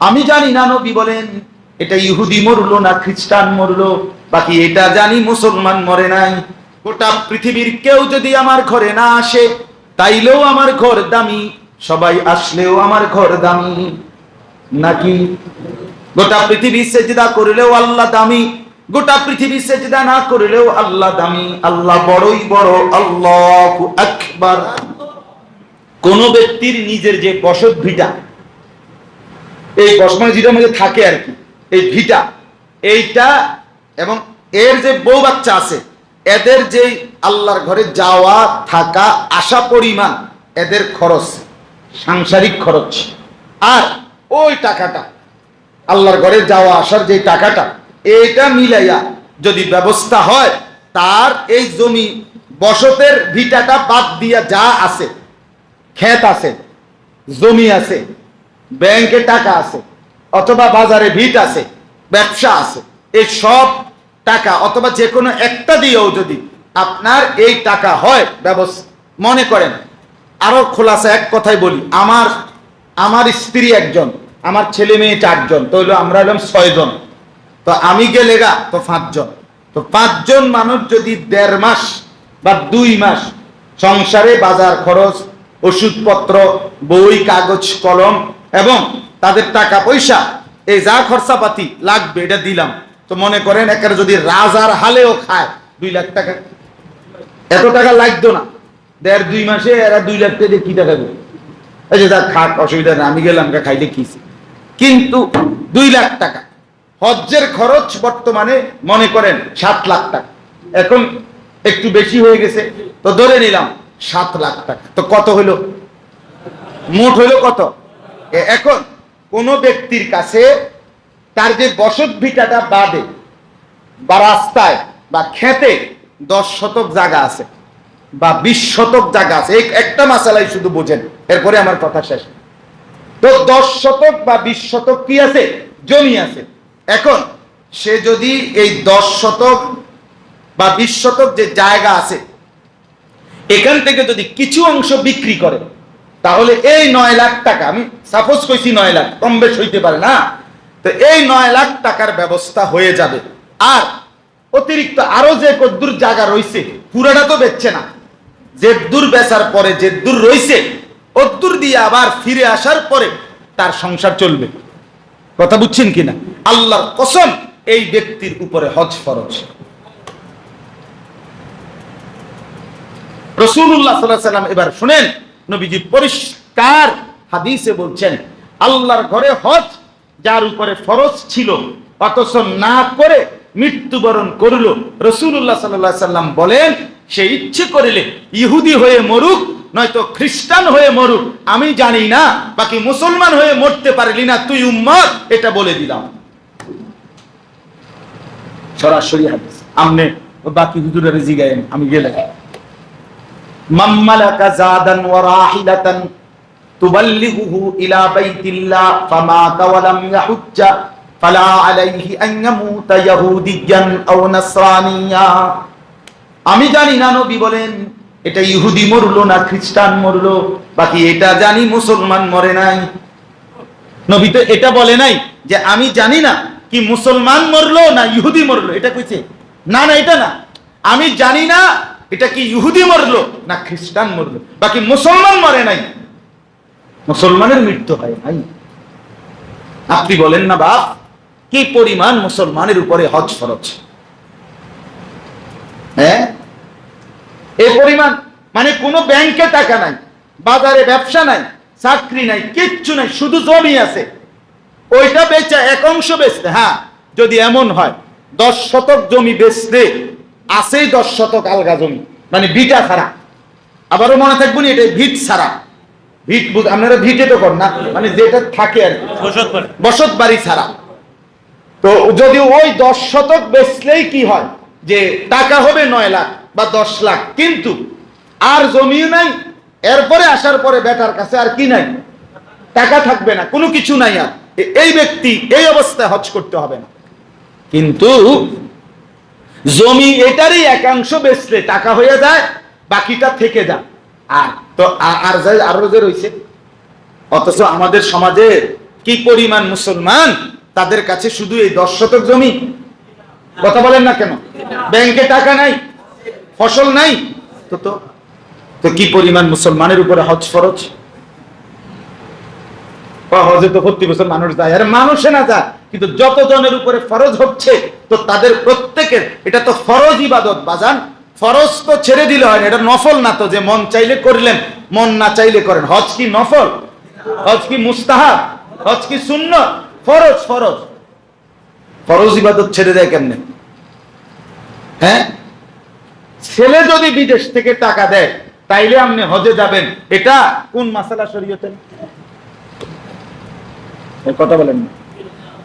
আমি জানি না নবী বলেন, এটা ইহুদি মরলো না খ্রিস্টান মরলো, বাকি এটা জানি মুসলমান মরে নাই। গোটা পৃথিবীর কেউ যদি আমার ঘরে না আসে, তাইলেও আমার ঘর দামি, সবাই আসলেও আমার ঘর দামি। নাকি? গোটা পৃথিবী সেজদা করলেও আল্লাহ দামি, গোটা পৃথিবী সেজদা না করলেও আল্লাহ দামি। আল্লাহ বড়ই বড়, আল্লাহ আকবার। কোন ব্যক্তির নিজের যে বসত ভিটা এই বসমান যেটার মধ্যে থাকে আর কি। এই ভিটা। এইটা এবং এর যে বউ বাচ্চা আছে, এদের যে আল্লাহর ঘরে যাওয়া, থাকা, আসা পরিমাণ, এদের খরচ, সাংসারিক খরচ। আর ওই টাকাটা, আল্লাহর ঘরে যাওয়া, আসার যে টাকাটা এটা মিলাইয়া যদি ব্যবস্থা হয়, তার এই জমি বসতের ভিটাটা বাদ দিয়া যা আছে, ক্ষেত আছে, জমি আছে ব্যাংকে টাকা আছে, অথবা বাজারে ভিট আছে, ব্যবসা আছে, এই সব টাকা অথবা যে কোনো একটা দিয়েও যদি আপনার এই টাকা হয়, ব্যবস্থা মনে করেন, আরও খোলাসা এক কথাই বলি, আমার আমার স্ত্রী একজন, আমার ছেলে মেয়ে চারজন, তো হইল আমরা হলাম ছয়জন। তো আমি গেলে গা, তো পাঁচজন। তো পাঁচজন মানুষ যদি দেড় মাস বা দুই মাস সংসারে বাজার খরচ, ওষুধপত্র, বই, কাগজ, কলম এবং তাদের টাকা পয়সা, এই যা খরচাপাতি লাগবে, এটা দিলাম। তো মনে করেন একের যদি রাজার হালেও খায়, দুই লাখ টাকা। এত টাকা লাগতো না। দেড় দুই মাসে এরা দুই লাখ টাকা কি টাকা দেবে? এই যে খাট, অসুবিধা নেই, আমি গেলাম খাইলে কিছি কিন্তু দুই লাখ টাকা, হজ্জের খরচ বর্তমানে মনে করেন সাত লাখ টাকা। এখন একটু বেশি হয়ে গেছে, তো ধরে নিলাম, সাত লাখ টাকা। তো কত হইল মোট হইল কত? এখন কোন ব্যক্তির কাছে তার যে বসত ভিটাটা বাদে বা রাস্তায় বা খেতে দশ শতক জায়গা আছে বা বিশ শতক জায়গা আছে একটা মাসালাই শুধু বোঝেন, এরপরে আমার কথা শেষ। তো দশ শতক বা বিশ শতক কি আছে? জমি আছে। এখন সে যদি এই দশ শতক বা বিশ শতক যে জায়গা আছে, এখান থেকে যদি কিছু অংশ বিক্রি করে তাহলে এই নয় লাখ টাকা, আমি সাপোজ কইছি নয় লাখ, কম বেশ হইতে পারে না? তো এই নয় লাখ টাকার ব্যবস্থা হয়ে যাবে। আর অতিরিক্ত আরও যে কদ্দুর জায়গা রয়েছে পুরাটা তো বেচছে না। জেদ্দুর বেচার পরে জেদ্দুর রয়েছে অদ্দুর দিয়ে আবার ফিরে আসার পরে তার সংসার চলবে। কথা বুঝছেন কিনা? আল্লাহর কসম, এই ব্যক্তির উপরে হজ ফরজ। রসুল্লাহ সাল্লাহ সাল্লাম এবার শুনেন নবীজি পরিষ্কার হাদিসে বলছেন, আল্লাহর ঘরে হজ যার উপরে ফরজ ছিল, অথচ না করে মৃত্যুবরণ করল। রসুল্লাহ সাল্লাহ সাল্লাম বলেন, সে ইচ্ছে করিলে ইহুদি হয়ে মরুক, নয়তো খ্রিস্টান হয়ে মরুক, আমি জানি না, বাকি মুসলমান হয়ে মরতে পারলি না, তুই উম্মত, এটা বলে দিলাম। সরাসরি হাদিস। আমনে, বাকি হুজুরের জিগায়েন, আমি গেলে মাম্মালাকা জাদান ওয়া রাহিলাতান তুবাল্লিগুহু ইলা বাইতিল্লাহ ফামাতা ওয়া লাম ইয়াহুজ্জা ফালা আলাইহি আন ইয়ামুতা ইয়াহুদিয়ান আও নাসরানিয়া। আমি জানি না নবী বলেন, এটা ইহুদি মরলো না খ্রিস্টান মরলো, বাকি এটা জানি মুসলমান মরে নাই। নবী তো এটা বলে নাই যে আমি জানি না কি মুসলমান মরলো না ইহুদি মরলো, এটা কইছে। না না, এটা না। আমি জানি না এটা কি ইহুদি মরলো না খ্রিস্টান মরলো? বাকি মুসলমান মরে নাই। মুসলমানের মৃত্যু হয় নাই। আপনি বলেন না, বাপ, কি পরিমাণ মুসলমানের উপরে হজ ফরজ? হ্যাঁ? এ পরিমাণ মানে কোনো ব্যাংকে টাকা নাই, বাজারে ব্যবসা নাই, চাকরি নাই, কিচ্ছু নাই, শুধু জমি আছে। ওইটা বেচা এক অংশ বেচতে হ্যাঁ যদি এমন হয়, দশ শতক জমি বেচতে আছেই দশ শতক আলগা জমি। মানে বিটা ছাড়া। আবারও মনে থাকব না এটা ভিট ছাড়া। ভিট বুঝ- আপনারা ভিটে তো কর না? মানে যেটা থাকে আর বসত বাড়ি। ছাড়া। তো যদি ওই দশ শতক বেচলেই কি হয়? যে টাকা হবে নয় লাখ বা দশ লাখ। কিন্তু আর জমিও নাই এরপরে আসার পরে বেটার কাছে আর কি নাই? টাকা থাকবে না কোনো কিছু নাই আর। এই ব্যক্তি এই অবস্থায় হজ করতে হবে না। কিন্তু জমি এটারই একাংশ বেচলে টাকা হয়ে যায়, বাকিটা থেকে যায়। আর তো আর যে আরও যে রয়েছে অথচ আমাদের সমাজে কি পরিমাণ মুসলমান, তাদের কাছে শুধু এই দশ শতক জমি? কথা বলেন না কেন? ব্যাংকে টাকা নাই, ফসল নাই। তো তো তো কি পরিমাণ মুসলমানের উপরে হজ ফরজ? হজে তো প্রতি বছর মানুষ যায়। আরে মানুষে না যায়। কিন্তু যত জনের উপরে ফরজ হচ্ছে, তো তাদের প্রত্যেকের, এটা তো ফরজ ইবাদত, বাজান। ফরজ তো ছেড়ে দিলে হয় না, এটা নফল না তো, যে মন চাইলে করলেন, মন না চাইলে করেন। হজ কি নফল? হজ কি মুস্তাহাব? হজ কি শূন্য ফরজ ফরজ। ফরজ ইবাদত ছেড়ে দেয় কেমনে? হ্যাঁ? ছেলে যদি বিদেশ থেকে টাকা দেয়, তাইলে আপনি হজে যাবেন। এটা কোন মাসালা শরীয়তে কথা বলেন না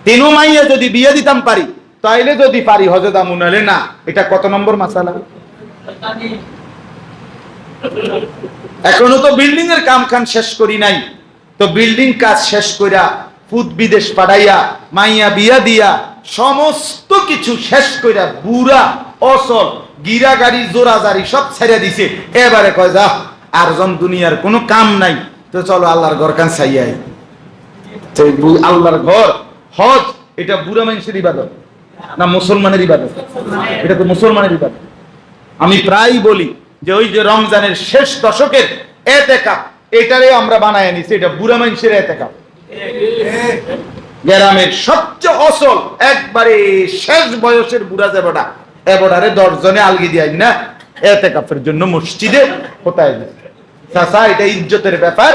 তিনু মাইয়া যদি বিয়ে দিতাম পারি, তাইলে যদি পারি হজে দাম উনালে না। এটা কত নম্বর মাসালা? এখনও তো বিল্ডিং এর কাম খান শেষ করি নাই। তো বিল্ডিং কাজ শেষ কইরা ফুদ বিদেশ পাঠাইয়া, মাইয়া বিয়া দিয়া, সমস্ত কিছু শেষ কইরা বুড়া, অসল, গিরা গাড়ি, জোড়া জারি সব ছেড়ে দিছে। এবারে কয়, যা, আর জন দুনিয়ার কোনো কাম নাই। তো চলো আল্লাহর ঘর কান ছাইয়াই। তো আল্লাহর ঘর হজ, এটা বুড়া মানুষের ইবাদত, না মুসলমানের ইবাদত। এটা তো মুসলমানের ইবাদত। আমি প্রায় বলি যে ওই যে রমজানের শেষ দশকের এতেকাপ, এটারে আমরা বানায় নিছি এটা বুড়া মানুষের এতেকাপ। গ্রামের সবচেয়ে অসল, একবারে শেষ বয়সের বুড়া যাবটা এবড়ারে দশ জনে আলগি দিয়াই না, এতেকাপের জন্য মসজিদে কোথায় চাচা, এটা ইজ্জতের ব্যাপার,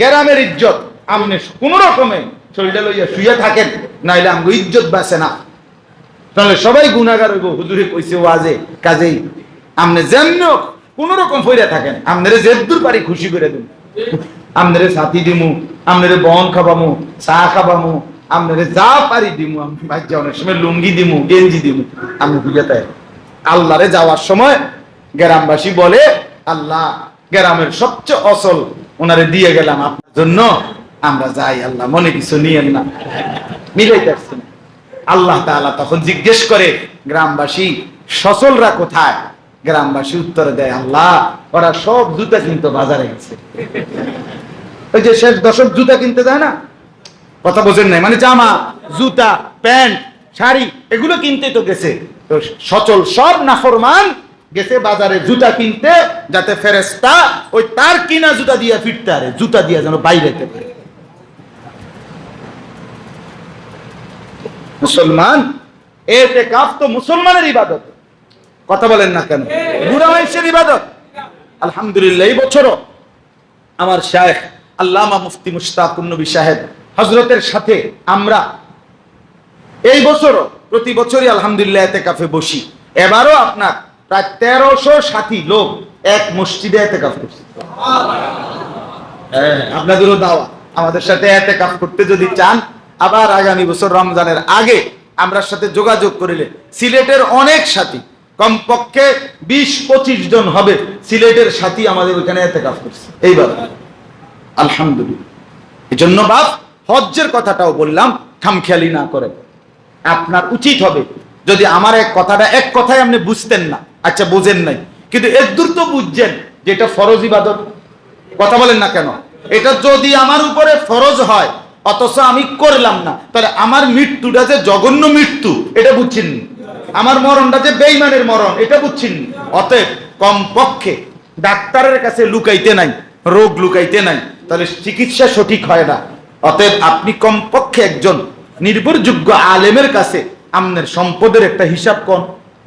গ্রামের ইজ্জত। আপনি কোন রকমে শরীরটা লইয়া শুয়ে থাকেন, নাইলে আমগো ইজ্জত বাঁচে না। তাহলে সবাই গুণাগার হইব, হুজুরে কইছে ওয়াজে, কাজেই। আমনে যেমন কোন রকম ফইরা থাকেন, আমনেরে জেদ্দুর পারি খুশি করে দিন আমনেরে সাথী দিমু, আমনেরে বন খাবামু চা খাবামু আমনেরে যা পারি দিমু, আমি বাচ্চা অনেক সময় লুঙ্গি দিমু, গেঞ্জি দিমু, আমি বুঝে তাই। আল্লাহরে যাওয়ার সময় গ্রামবাসী বলে, আল্লাহ, গ্রামের সবচেয়ে অসল ওনারে দিয়ে গেলাম আপনার জন্য। আমরা যাই, আল্লাহ মনে কিছু নিয়েন না। মিলাইতে পারছি না। আল্লাহ তাআলা তখন জিজ্ঞেস করে, গ্রামবাসী, সচলরা কোথায়? গ্রামবাসী উত্তর দেয়, আল্লাহ, ওরা সব জুতা কিনতো বাজারে গেছে। ওই যে শেষ দশক জুতা কিনতে যায় না? কথা বোঝেন নাই? মানে জামা, জুতা, প্যান্ট, শাড়ি, এগুলো কিনতে তো গেছে। তো সচল সব নাফরমান গেছে বাজারে জুতা কিনতে, যাতে ফেরেস্তা ওই তার কিনা জুতা দিয়ে ফিরতে আরে, জুতা দিয়ে যেন বাইরে পারে মুসলমান এতে কাফ তো মুসলমানের ইবাদত। কথা বলেন না কেন? বুড়া মানুষের ইবাদত। আলহামদুলিল্লাহ এই বছরও আমার শায়েখ আল্লামা মুফতি মুশতাক নবী সাহেব হজরতের সাথে আমরা এই বছরও প্রতি বছরই আলহামদুলিল্লাহ এতে কাফে বসি। এবারও আপনার প্রায় তেরোশো সাথী লোক এক মসজিদে এতে কাফ করছে। হ্যাঁ, আপনাদেরও দাওয়া। আমাদের সাথে এতে কাফ করতে যদি চান আবার আগামী বছর রমজানের আগে আমরা সাথে যোগাযোগ করিলে সিলেটের অনেক সাথী কমপক্ষে বিশ পঁচিশ জন হবে। সিলেটের সাথী আমাদের ওইখানে এতে কাজ করছে। এইবার, আলহামদুলিল্লাহ। এই জন্য বাপ, হজ্জের কথাটাও বললাম, খামখেয়ালি না করে। আপনার উচিত হবে যদি আমার এক কথাটা এক কথায় আপনি বুঝতেন না। আচ্ছা বোঝেন নাই। কিন্তু এর দূর তো বুঝছেন যে এটা ফরজ ইবাদত। কথা বলেন না কেন? এটা যদি আমার উপরে ফরজ হয় অথচ আমি করলাম না। তাহলে আমার মৃত্যুটা যে জঘন্য মৃত্যু, এটা বুঝছেন আমার মরণটা যে বেইমানের মরণ, এটা বুঝছেন। অতএব কমপক্ষে ডাক্তারের কাছে লুকাইতে নাই, রোগ লুকাইতে নাই, তাহলে চিকিৎসা সঠিক হয় না। অতএব আপনি কমপক্ষে একজন নির্ভরযোগ্য আলেমের কাছে আপনার সম্পদের একটা হিসাব কোন।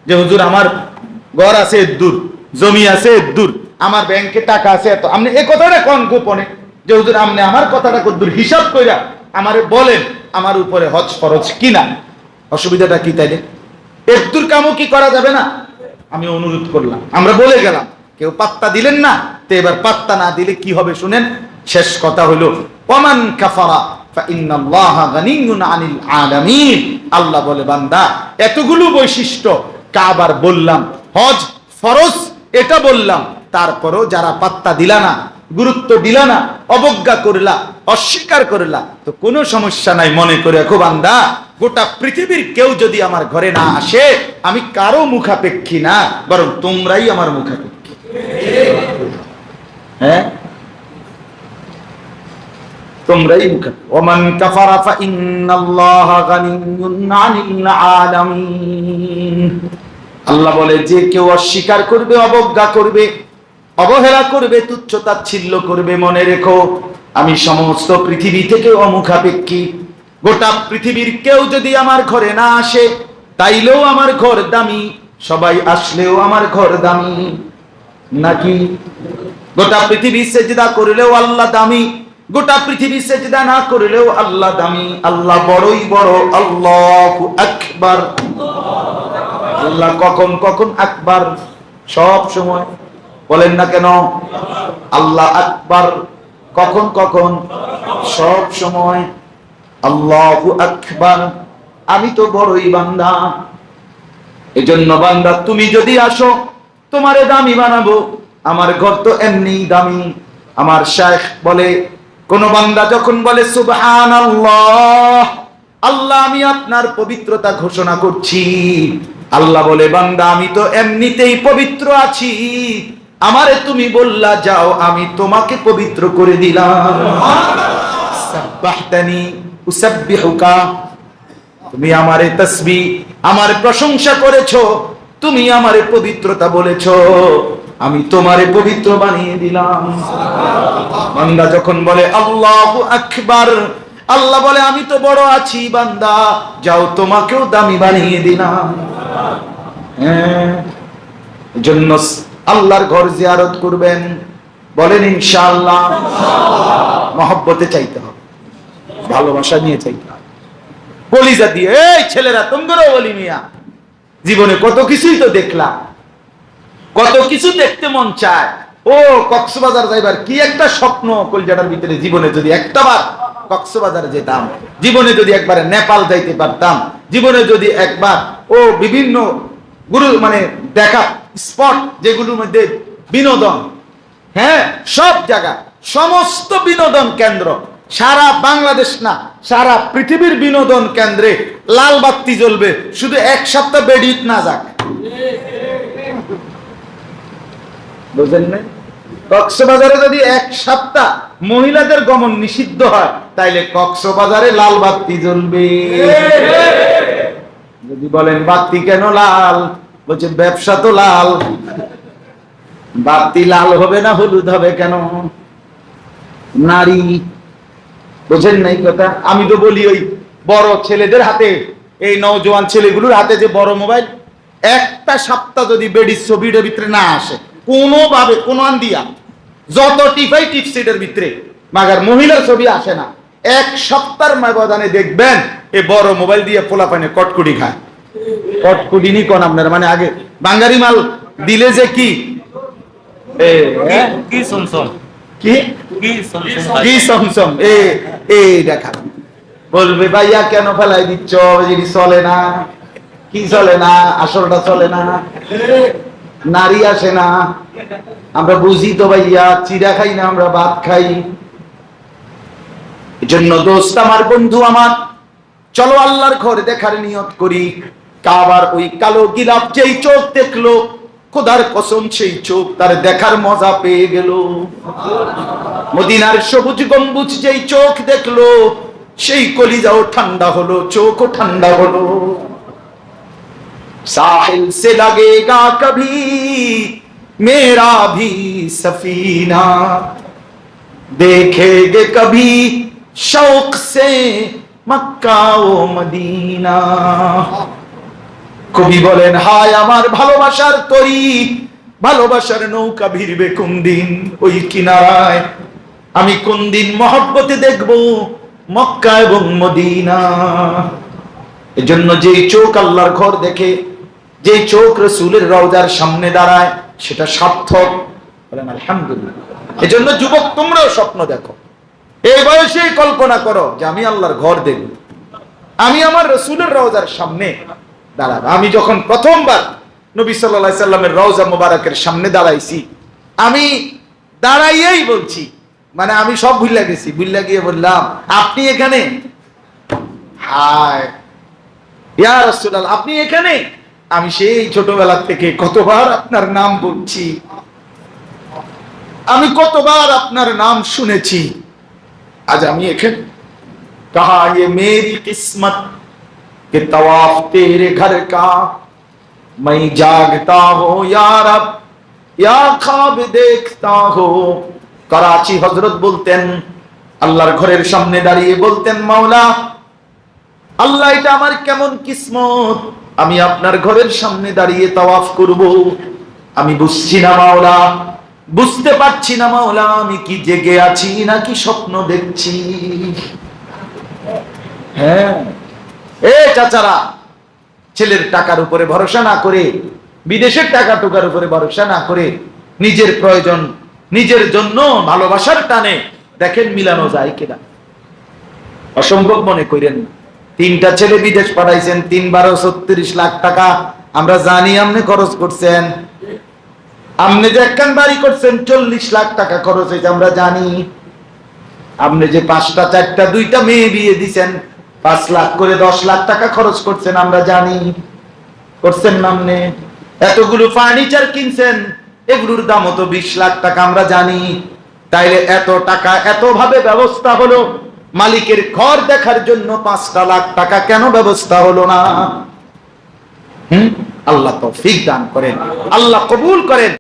যে হুজুর, আমার ঘর আছে দূর, জমি আছে দূর, আমার ব্যাংকে টাকা আছে এত। আপনি এই কথাটা কোন গোপনে? যে হুজুর আপনি আমার কথাটা কদ্দূর হিসাব কইরা আমারে বলেন, আমার উপরে হজ ফরজ কিনা? অসুবিধাটা কি তাইলে? এর দূর কামও কি করা যাবে না? আমি অনুরোধ করলাম, আমরা বলে গেলাম, কেউ পাত্তা দিলেন না, তো এবার পাত্তা না দিলে কি হবে শুনেন? শেষ কথা হলো, ওমান কাফারা আল্লাহ বলে, বান্দা, এতগুলো বৈশিষ্ট্য, কাবার বললাম, হজ ফরজ, এটা বললাম, তারপরও যারা পাত্তা দিলা না গুরুত্ব দিলা না, অবজ্ঞা করলা, অস্বীকার করলা, তো কোনো সমস্যা নাই মনে করে রাখো বান্দা, গোটা পৃথিবীর কেউ যদি আমার ঘরে না আসে, আমি কারও মুখাপেক্ষী না, বরং তোমরাই আমার মুখাপেক্ষী। হ্যাঁ? তোমরাই মুখাপে ওমান কাফারা ফা ইন্নাল্লাহা গানিয়্যুন আনিল আলামিন। আল্লাহ বলে, যে কেউ অস্বীকার করবে, অবজ্ঞা করবে অবহেলা করবে তুচ্ছ তাচ্ছিল্য করবে, মনে রেখো। আমি সমস্ত পৃথিবী থেকে অমুখাপেক্ষী। গোটা পৃথিবীর কেউ যদি আমার ঘরে না আসে, তাইলেও আমার ঘর দামি। সবাই আসলেও আমার ঘর দামি। নাকি? গোটা পৃথিবী সেজদা করলেও আল্লাহ দামি। গোটা পৃথিবী সেজদা না করলেও আল্লাহ দামি। আল্লাহ বড়ই বড়, আল্লাহ আকবার। আল্লাহ কখন কখন আকবার? সব সময়। বলেন না কেন? আল্লাহ আকবার। কখন কখন? সব সময়। আল্লাহ আকবার। আমি তো বড়ই বান্দা। এজন্য বান্দা, তুমি যদি আসো, তোমারে দামি বানাবো। আমার ঘর তো এমনি দামি। আমার শেখ বলে, কোন বান্দা যখন বলে সুবহান আল্লাহ আল্লাহ, আমি আপনার পবিত্রতা ঘোষণা করছি। আল্লাহ বলে, বান্দা, আমি তো এমনিতেই পবিত্র আছি। আমারে তুমি বললা, যাও, আমি তোমাকে পবিত্র করে দিলাম। তুমি আমারে তসবি, আমার প্রশংসা করেছ, তুমি আমারে পবিত্রতা বলেছ। আমি তোমারে পবিত্র বানিয়ে দিলাম। বান্দা যখন বলে, আল্লাহ আকবার, আল্লাহ বলে, আমি তো বড় আছি বান্দা, যাও, তোমাকেও দামি বানিয়ে দিলাম। হ্যাঁ জন্য আল্লাহর ঘর জিয়ারত করবেন। বলেন, ইনশাআল্লাহ। মহব্বতে চাইতে হবে। ভালোবাসা নিয়ে চাইতে হবে। কলিজা দিয়ে, এই ছেলেরা তোমরাও বলি মিয়া, জীবনে কত কিছুই তো দেখলাম। কত কিছু দেখতে মন চায়। ও, কক্সবাজার যাইবার কি একটা স্বপ্ন কলজাটার ভিতরে? জীবনে যদি একটা বার কক্সবাজার যেতাম, জীবনে যদি একবার নেপাল যাইতে পারতাম, জীবনে যদি একবার, ও, বিভিন্ন গুরু মানে দেখা স্পট যেগুলোর মধ্যে বিনোদন। হ্যাঁ? সব জায়গা সমস্ত বিনোদন কেন্দ্র। সারা বাংলাদেশ না, সারা পৃথিবীর বিনোদন কেন্দ্রে লাল বাতি জ্বলবে। শুধু এক সপ্তাহ বেডিট না যাক। বুঝলেন না? কক্সবাজারে যদি এক সপ্তাহ মহিলাদের গমন নিষিদ্ধ হয়, তাইলে কক্সবাজারে লাল বাতি জ্বলবে। যদি বলেন বাতি কেন লাল? বলছে, ব্যবসা তো লাল। বাতি লাল হবে না, হলুদ হবে কেন? নারী বোঝেন নাই কথা। আমি তো বলি ওই বড় ছেলেদের হাতে, এই নওজোয়ান ছেলেগুলোর হাতে যে বড় মোবাইল, একটা সপ্তাহ যদি বেডির ছবিটার ভিতরে না আসে, কোনোভাবে, কোন দিয়া যত টিফাই টিপসিটের ভিতরে, মাগার মহিলার ছবি আসে না। এক সপ্তাহের ব্যবধানে দেখবেন, এই বড় মোবাইল দিয়ে পোলা পানে কটকুটি খায়। কটকুটি নি কোন আপনার? মানে আগে বাঙ্গারি মাল দিলে যে কি? কি সমসম? কি? কি সমসম এ এ দেখা। বলবে ভাইয়া কেন ফেলাই দিচ্ছ? জিনিস চলে না? কি চলে না? আসলটা চলে না? নারী আসে না? আমরা বুঝি তো ভাইয়া চিড়া খাই না আমরা ভাত খাই। এজন্য দোস্ত আমার বন্ধু আমার। চলো আল্লাহর ঘরে দেখার নিয়ত করি। কাবার ওই কালো গিলাপ যেই চোখ দেখল, খোদার কসম সেই চোখ তার দেখার মজা পেয়ে গেল। মদিনার সবুজ গম্বুজ যেই চোখ দেখল, সেই কলিজাও ঠান্ডা হলো, চোখও ঠান্ডা হলো। সাহিল সে লাগে গা কবি মেরা ভি সফিনা। দেখে গে কবি শৌক সে মক্কা ও মদিনা। কবি বলেন, হায় আমার ভালোবাসার তরি, ভালোবাসার নৌকা ভিড়বে কোন দিন ওই কিনারায়? আমি কোন দিন মহব্বতে দেখব মক্কা এবং মদিনা? এজন্য যেই চোখ আল্লাহর ঘর দেখে, যেই চোখ রসুলের রওজার সামনে দাঁড়ায়, সেটা সার্থক। বলেন, আলহামদুলিল্লাহ। এজন্য যুবক, তোমরাও স্বপ্ন দেখো। এই বয়সে কল্পনা করো যে আমি আল্লাহর ঘর দেখব। আমি আমার রসুলের রওজার সামনে দাঁড়াবে আমি যখন প্রথমবার নবী সাল্লা সাল্লামের রওজা মোবারকের সামনে দাঁড়াইছি, আমি দাঁড়াইয়েই বলছি মানে আমি সব ভুল লাগেছি ভুল লাগিয়ে বললাম, আপনি এখানে? আপনি এখানে? আমি সেই ছোটবেলা থেকে কতবার আপনার নাম বলছি, আমি কতবার আপনার নাম শুনেছি। আজ আমি এখানে। কাহা ইয়ে মেরি কিসমত कि तवाफ तेरे घर का मैं जागता हो यार अब या খাব দেখতা হো করাচি হজরত বলতেন আল্লাহর ঘরের সামনে দাঁড়িয়ে বলতেন মাওলা আল্লাহ এটা আমার কেমন কিসমত আমি আপনার ঘরের সামনে দাঁড়িয়ে তাওয়াফ করব আমি বুঝছি না মাওলা বুঝতে পারছি না মাওলা আমি কি জেগে আছি নাকি স্বপ্ন দেখছি হ্যাঁ এ চাচারা, ছেলের টাকার উপরে ভরসা না করে, বিদেশের টাকা টুকার উপরে ভরসা না করে, নিজের প্রয়োজন, নিজের জন্য ভালোবাসার টানে দেখেন মিলানো যায় কিনা। অসম্ভব মনে করেন, তিনটা ছেলে বিদেশ পাঠাইছেন তিন বারো ছত্রিশ লাখ টাকা। আমরা জানি আপনি খরচ করছেন। আপনি যে একখান বাড়ি করছেন, চল্লিশ লাখ টাকা খরচ হয়েছে, আমরা জানি। আপনি যে পাঁচটা, চারটা, দুইটা মেয়ে বিয়ে দিছেন পাঁচ লাখ করে দশ লাখ টাকা খরচ করছেন, আমরা জানি। করছেন না আপনি এতগুলো ফার্নিচার কিনছেন, এগুলোর দাম তো বিশ লাখ টাকা, আমরা জানি। তাইলে এত টাকা এত ভাবে ব্যবস্থা হলো, মালিকের ঘর দেখার জন্য পাঁচটা লাখ টাকা কেন ব্যবস্থা হলো না? হুম? আল্লাহ তো দান করেন, আল্লাহ কবুল করেন।